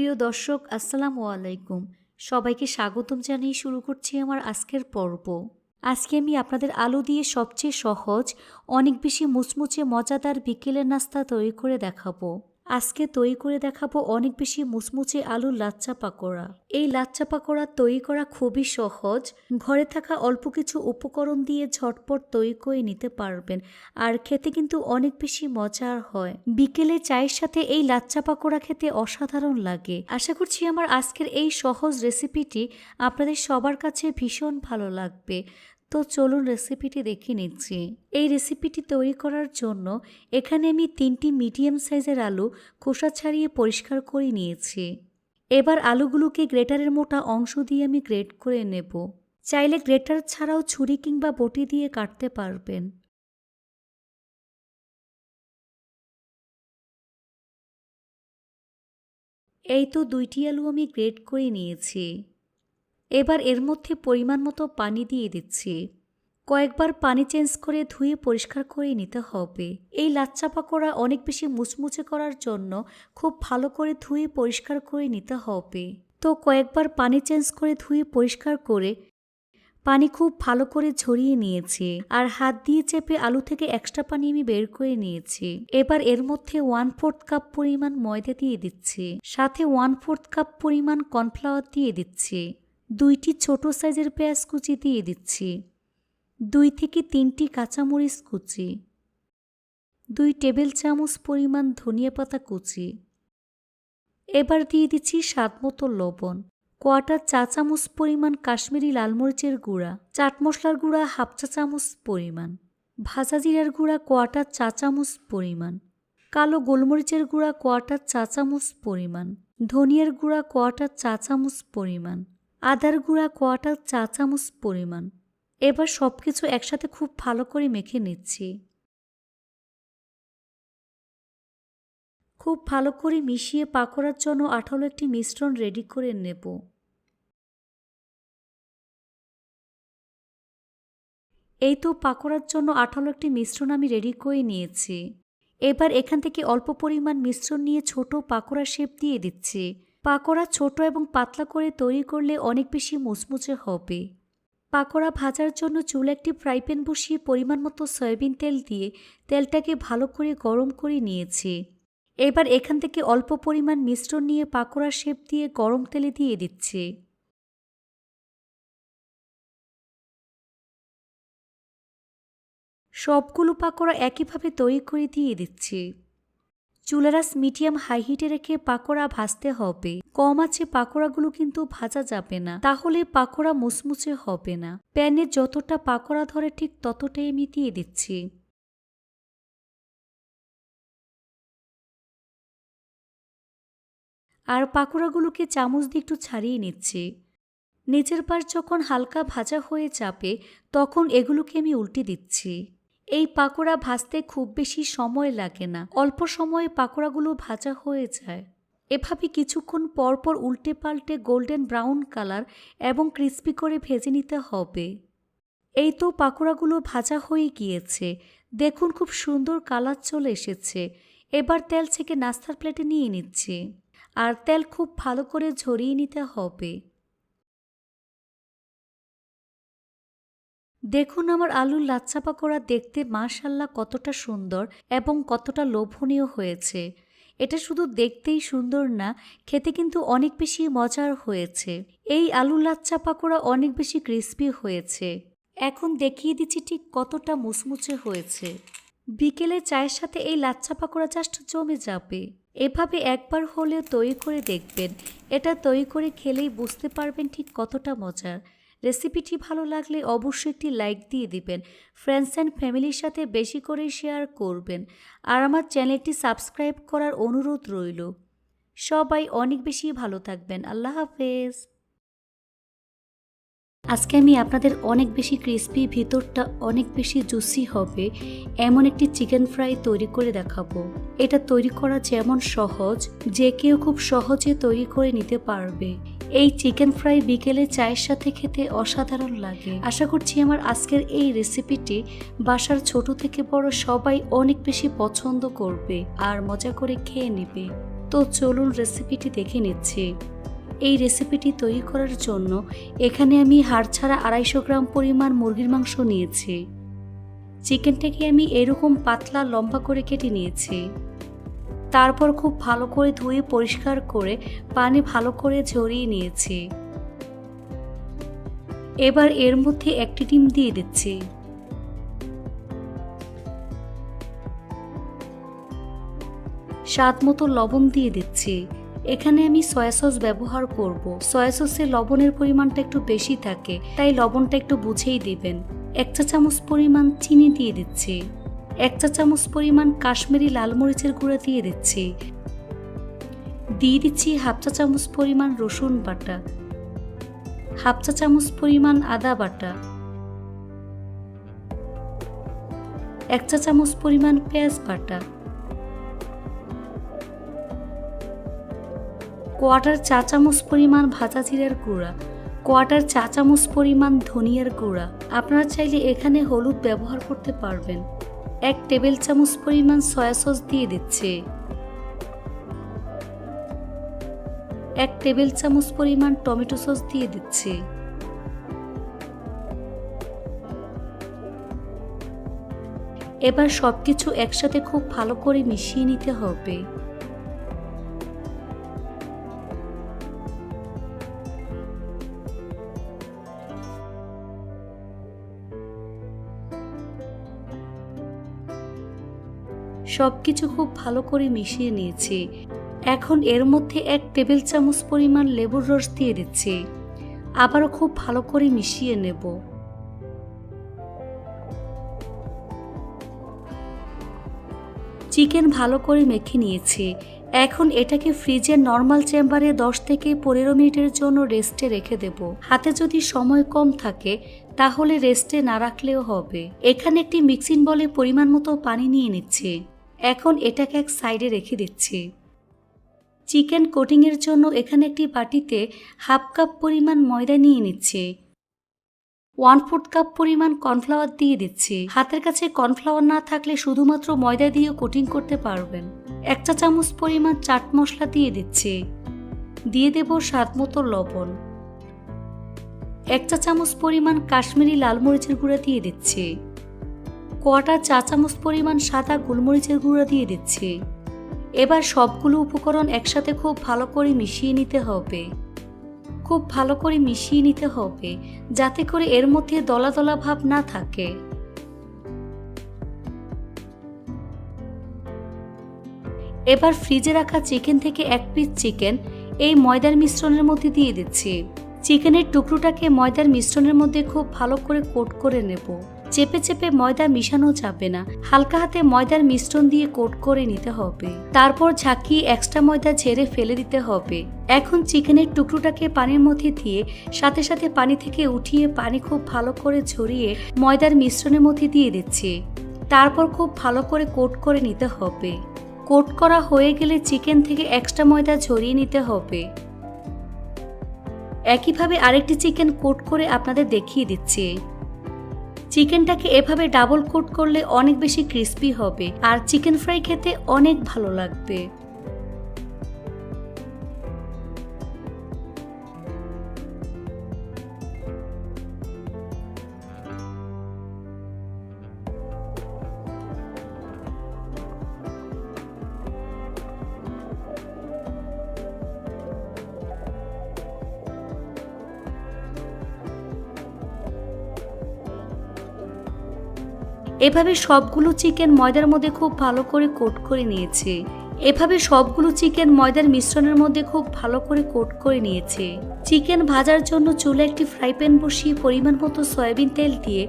প্রিয় দর্শক, আসসালামু আলাইকুম। সবাইকে স্বাগতম জানিয়ে শুরু করছি আমার আজকের পর্ব। আজকে আমি আপনাদের আলো দিয়ে সবচেয়ে সহজ, অনেক বেশি মুচমুচে, মজাদার বিকেলের নাস্তা তৈরি করে দেখাবো। আজকে তৈরি করে দেখাবো অনেক বেশি মুচমুচে আলুর লাচ্চা পাকোড়া। এই লাচ্চা পাকোড়া তৈরি করা খুবই সহজ। ঘরে থাকা অল্প কিছু উপকরণ দিয়ে ঝটপট তৈরি করে নিতে পারবেন। আর খেতে কিন্তু অনেক বেশি মজার হয়। বিকেলে চায়ের সাথে এই লাচ্চা পাকোড়া খেতে অসাধারণ লাগে। আশা করছি আমার আজকের এই সহজ রেসিপিটি আপনাদের সবার কাছে ভীষণ ভালো লাগবে। তো চলুন রেসিপিটি দেখে নিচ্ছি। এই রেসিপিটি তৈরি করার জন্য এখানে আমি তিনটি মিডিয়াম সাইজের আলু খোসা ছাড়িয়ে পরিষ্কার করে নিয়েছি। এবার আলুগুলোকে গ্রেটারের মোটা অংশ দিয়ে আমি গ্রেট করে নেব। চাইলে গ্রেটার ছাড়াও ছুরি কিংবা বটি দিয়ে কাটতে পারবেন। এই তো দুইটি আলু আমি গ্রেট করে নিয়েছি। এবার এর মধ্যে পরিমাণ মতো পানি দিয়ে দিচ্ছি। কয়েকবার পানি চেঞ্জ করে ধুয়ে পরিষ্কার করে নিতে হবে। এই লাচ্চা পাকোড়া অনেক বেশি মুচমুচে করার জন্য খুব ভালো করে ধুয়ে পরিষ্কার করে নিতে হবে। তো কয়েকবার পানি চেঞ্জ করে ধুয়ে পরিষ্কার করে পানি খুব ভালো করে ঝরিয়ে নিয়েছি আর হাত দিয়ে চেপে আলু থেকে এক্সট্রা পানি আমি বের করে নিয়েছি। এবার এর মধ্যে ওয়ান ফোর্থ কাপ পরিমাণ ময়দা দিয়ে দিচ্ছি। সাথে ওয়ান ফোর্থ কাপ পরিমাণ কর্নফ্লাওয়ার দিয়ে দিচ্ছি। দুইটি ছোট সাইজের পেঁয়াজ কুচি দিয়ে দিচ্ছি। দুই থেকে তিনটি কাঁচামরিচ কুচি। দুই টেবিল চামচ পরিমাণ ধনিয়া পাতা কুচি। এবার দিয়ে দিচ্ছি স্বাদ মতো লবণ। কোয়াটার চা চামচ পরিমাণ কাশ্মীরি লাল মরিচের গুঁড়া। চাট মশলার গুঁড়া হাফ চা চামচ পরিমাণ। ভাজা জিরার গুঁড়া কোয়াটার চা চামচ পরিমাণ। কালো গোলমরিচের গুঁড়া কোয়াটার চা চামচ পরিমাণ। ধনিয়ার গুঁড়া কোয়াটার চা চামচ পরিমাণ। আদার গুঁড়া কোয়াটার চা চামচ পরিমাণ। এবার সব কিছু একসাথে খুব ভালো করে মেখে নিচ্ছি। খুব ভালো করে মিশিয়ে পাকোড়ার জন্য আঠালো একটি মিশ্রণ রেডি করে নেব। এই তো পাকোড়ার জন্য আঠালো একটি মিশ্রণ আমি রেডি করে নিয়েছি। এবার এখান থেকে অল্প পরিমাণ মিশ্রণ নিয়ে ছোট পাকোড়া শেপ দিয়ে দিচ্ছি। পাকোড়া ছোট এবং পাতলা করে তৈরি করলে অনেক বেশি মুচমুচে হবে। পাকোড়া ভাজার জন্য চুল একটি ফ্রাই প্যান বসিয়ে পরিমাণ মতো সয়াবিন তেল দিয়ে তেলটাকে ভালো করে গরম করে নিয়েছি। এবার এখান থেকে অল্প পরিমাণ মিশ্রণ নিয়ে পাকোড়া শেপ দিয়ে গরম তেলে দিয়ে দিচ্ছি। সবগুলো পাকোড়া একইভাবে তৈরি করে দিয়ে দিচ্ছি। চুলারাস মিডিয়াম হাই হিটে রেখে পাকোড়া ভাজতে হবে। কম আছে পাকোড়াগুলো কিন্তু ভাজা যাবে না। তাহলে পাকোড়া মুচমুচে হবে না। প্যানে যতটা পাকোড়া ধরে ঠিক ততটাই আমি দিয়ে দিচ্ছি। আর পাকোড়াগুলোকে চামচ দিয়ে একটু ছাড়িয়ে নিচ্ছি। নিচের পাশ যখন হালকা ভাজা হয়ে যাবে, তখন এগুলোকে আমি উল্টে দিচ্ছি। এই পাকোড়া ভাজতে খুব বেশি সময় লাগে না। অল্প সময়ে পাকোড়াগুলো ভাজা হয়ে যায়। এভাবে কিছুক্ষণ পরপর উল্টে পাল্টে গোল্ডেন ব্রাউন কালার এবং ক্রিস্পি করে ভেজে নিতে হবে। এই তো পাকোড়াগুলো ভাজা হয়ে গিয়েছে। দেখুন খুব সুন্দর কালার চলে এসেছে। এবার তেল থেকে নাস্তার প্লেটে নিয়ে নিচ্ছি। আর তেল খুব ভালো করে ঝরিয়ে নিতে হবে। দেখুন আমার আলুর লাচ্ছা পাকোড়া দেখতে মাশাল্লাহ কতটা সুন্দর এবং কতটা লোভনীয় হয়েছে। এটা শুধু দেখতেই সুন্দর না, খেতে কিন্তু অনেক বেশি মজার হয়েছে। এই আলুর লাচ্ছা পাকোড়া অনেক বেশি ক্রিস্পি হয়েছে। এখন দেখিয়ে দিচ্ছি ঠিক কতটা মুচমুচে হয়েছে। বিকেলে চায়ের সাথে এই লাচ্ছা পাকোড়া জাস্ট জমে যাবে। এভাবে একবার হলেও তৈরি করে দেখবেন। এটা তৈরি করে খেলেই বুঝতে পারবেন ঠিক কতটা মজার। রেসিপিটি ভালো লাগলে অবশ্যই একটি লাইক দিয়ে দিবেন। ফ্রেন্ডস অ্যান্ড ফ্যামিলির সাথে বেশি করে শেয়ার করবেন। আর আমার চ্যানেলটি সাবস্ক্রাইব করার অনুরোধ রইল। সবাই অনেক বেশি ভালো থাকবেন। আল্লাহ হাফেজ। আজকে আমি আপনাদের অনেক বেশি ক্রিস্পি ভিতরটা অনেক বেশি জুসি হবে। এমন একটি চিকেন ফ্রাই তৈরি করে দেখাবো। এটা তৈরি করা যেমন সহজ, যে কেউ খুব সহজে তৈরি করে নিতে পারবে। এই চিকেন ফ্রাই বিকেলে চায়ের সাথে খেতে অসাধারণ লাগে। আশা করছি আমার আজকের এই রেসিপিটি বাসার ছোট থেকে বড় সবাই অনেক বেশি পছন্দ করবে আর মজা করে খেয়ে নেবে। তো চলুন রেসিপিটি দেখে নিচ্ছি। এই রেসিপিটি তৈরি করার জন্য এখানে আমি হাড় ছাড়া আড়াইশো গ্রাম পরিমাণ মুরগির মাংস নিয়েছি। চিকেনটাকে আমি এরকম পাতলা লম্বা করে কেটে নিয়েছি। তারপর খুব ভালো করে ধুয়ে পরিষ্কার করে পানি ভালো করে ঝরিয়ে নিয়েছি। এবার এর মধ্যে একটি ডিম দিয়ে দিচ্ছি। স্বাদ মতো লবণ দিয়ে দিচ্ছি। এখানে আমি সয়া সস ব্যবহার করব। সয়া সসে লবণের পরিমাণটা একটু বেশি থাকে, তাই লবণটা একটু বুঝেই দিবেন। এক চা চামচ পরিমাণ চিনি দিয়ে দিচ্ছি। এক চা চামচ পরিমাণ কাশ্মীরি লাল মরিচের গুঁড়া দিয়ে দিচ্ছি। দিয়ে দিচ্ছি হাফ চা চামচ পরিমাণ রসুন বাটা। হাফ চা চামচ পরিমাণ আদা বাটা। এক চা চামচ পরিমাণ পেঁয়াজ বাটা। কোয়াটার চা চামচ পরিমাণ ভাজা জিরার গুঁড়া। কোয়াটার চা চামচ পরিমাণ ধনিয়ার গুঁড়া। আপনারা চাইলে এখানে হলুদ ব্যবহার করতে পারবেন। এক টেবিল চামচ পরিমাণ সয়া সস দিয়ে দিচ্ছে। এক টেবিল চামচ পরিমাণ টমেটো সস দিয়ে দিচ্ছে। এবার সবকিছু একসাথে খুব ভালো করে মিশিয়ে নিতে হবে। সব কিছু খুব ভালো করে মিশিয়ে নিয়েছি। এখন এর মধ্যে এক টেবিল চামচ পরিমাণ লেবুর রস দিয়ে দিচ্ছি। আবারও খুব ভালো করে মিশিয়ে নেব। চিকেন ভালো করে মেখে নিয়েছি। এখন এটাকে ফ্রিজের নর্মাল চেম্বারে দশ থেকে পনেরো মিনিটের জন্য রেস্টে রেখে দেব। হাতে যদি সময় কম থাকে, তাহলে রেস্টে না রাখলেও হবে। এখানে একটি মিক্সিং বলে পরিমাণ মতো পানি নিয়ে নিচ্ছে। এখন এটাকে এক সাইডে রেখে দিচ্ছি। চিকেন কোটিংয়ের জন্য এখানে একটি বাটিতে হাফ কাপ পরিমাণ ময়দা নিয়ে নিচ্ছে। ওয়ান ফোর্থ কাপ পরিমাণ কর্নফ্লাওয়ার দিয়ে দিচ্ছি। হাতের কাছে কর্নফ্লাওয়ার না থাকলে শুধুমাত্র ময়দা দিয়ে কোটিং করতে পারবেন। এক চা চামচ পরিমাণ চাট মশলা দিয়ে দিচ্ছি। দিয়ে দেব স্বাদ মতো লবণ। এক চা চামচ পরিমাণ কাশ্মীরি লাল মরিচের গুঁড়া দিয়ে দিচ্ছি। কোয়াটার চা চামচ পরিমাণ সাদা গোলমরিচের গুঁড়া দিয়ে দিচ্ছি। এবার সবগুলো উপকরণ একসাথে খুব ভালো করে মিশিয়ে নিতে হবে। খুব ভালো করে মিশিয়ে নিতে হবে, যাতে করে এর মধ্যে দলা দলা ভাব না থাকে। এবার ফ্রিজে রাখা চিকেন থেকে এক পিস চিকেন এই ময়দার মিশ্রণের মধ্যে দিয়ে দিচ্ছি। চিকেনের টুকরোটাকে ময়দার মিশ্রণের মধ্যে খুব ভালো করে কোট করে নেব। চেপে চেপে ময়দা মিশানো যাবে না। হালকা হাতে ময়দার মিশ্রণ দিয়ে কোট করে নিতে হবে। তারপর ঝাঁকিয়ে এক্সট্রা ময়দা ঝেড়ে ফেলে দিতে হবে। এখন চিকেনের টুকরোটাকে পানির মধ্যে দিয়ে সাথে সাথে পানি থেকে উঠিয়ে পানি খুব ভালো করে ঝরিয়ে ময়দার মিশ্রণের মধ্যে দিয়ে দিচ্ছি। তারপর খুব ভালো করে কোট করে নিতে হবে। কোট করা হয়ে গেলে চিকেন থেকে এক্সট্রা ময়দা ঝরিয়ে নিতে হবে। একইভাবে আরেকটি চিকেন কোট করে আপনাদের দেখিয়ে দিচ্ছি। চিকেনটাকে এভাবে ডাবল কোট করলে অনেক বেশি ক্রিস্পি হবে, আর চিকেন ফ্রাই খেতে অনেক ভালো লাগবে। এভাবে সবগুলো চিকেন ময়দার মধ্যে খুব ভালো করে কোট করে নিয়েছে। এভাবে সবগুলো চিকেন ময়দার মিশ্রণের মধ্যে খুব ভালো করে কোট করে নিয়েছে। চিকেন ভাজার জন্য চুলে একটি ফ্রাই প্যান বসিয়ে পরিমাণ মতো সয়াবিন তেল দিয়ে